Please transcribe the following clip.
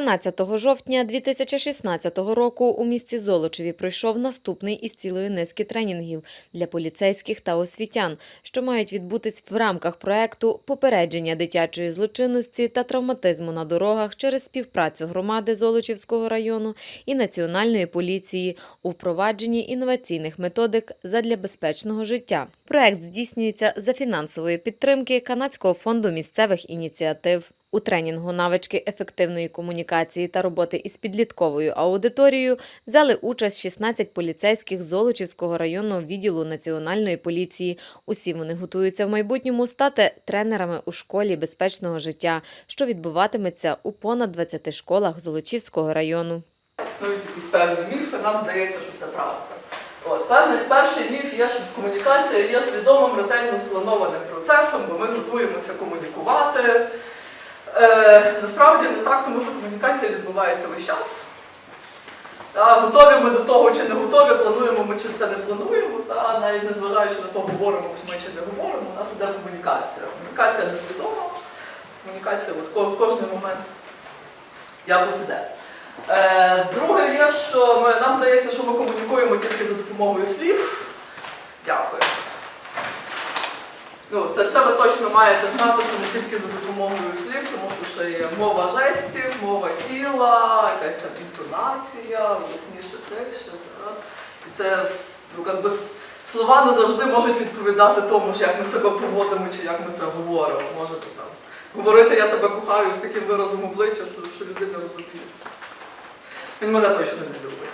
12 жовтня 2016 року у місті Золочеві пройшов наступний із цілої низки тренінгів для поліцейських та освітян, що мають відбутись в рамках проекту попередження дитячої злочинності та травматизму на дорогах через співпрацю громади Золочівського району і Національної поліції у впровадженні інноваційних методик задля безпечного життя. Проект здійснюється за фінансової підтримки Канадського фонду місцевих ініціатив. У тренінгу навички ефективної комунікації та роботи із підлітковою аудиторією взяли участь 16 поліцейських Золочівського районного відділу Національної поліції. Усі вони готуються в майбутньому стати тренерами у школі безпечного життя, що відбуватиметься у понад 20 школах Золочівського району. Існують якісь певні міфи, нам здається, що це правда. От, певний перший міф є, що комунікація є свідомим, ретельно спланованим процесом, бо ми готуємося комунікувати. Е, насправді не так, тому що комунікація відбувається весь час. Готові ми до того, чи не готові, плануємо ми чи це не плануємо, та, навіть незважаючи на то, говоримо ми чи не говоримо, у нас іде комунікація. Комунікація несвідома, комунікація от, кожний момент якось іде. Е, друге є, що ми, нам здається, що ми комунікуємо тільки за допомогою слів. Ну, це, ви точно маєте знати, що не тільки за допомогою слів, тому що ще є мова жестів, мова тіла, якась там інтонація, голосніше тихше. та. І це ну, як би, с- слова не завжди можуть відповідати тому, ж, як ми себе поводимо чи як ми це говоримо. Можете там говорити я тебе кохаю з таким виразом обличчя, що, що людина розуміє. Він мене точно не любить.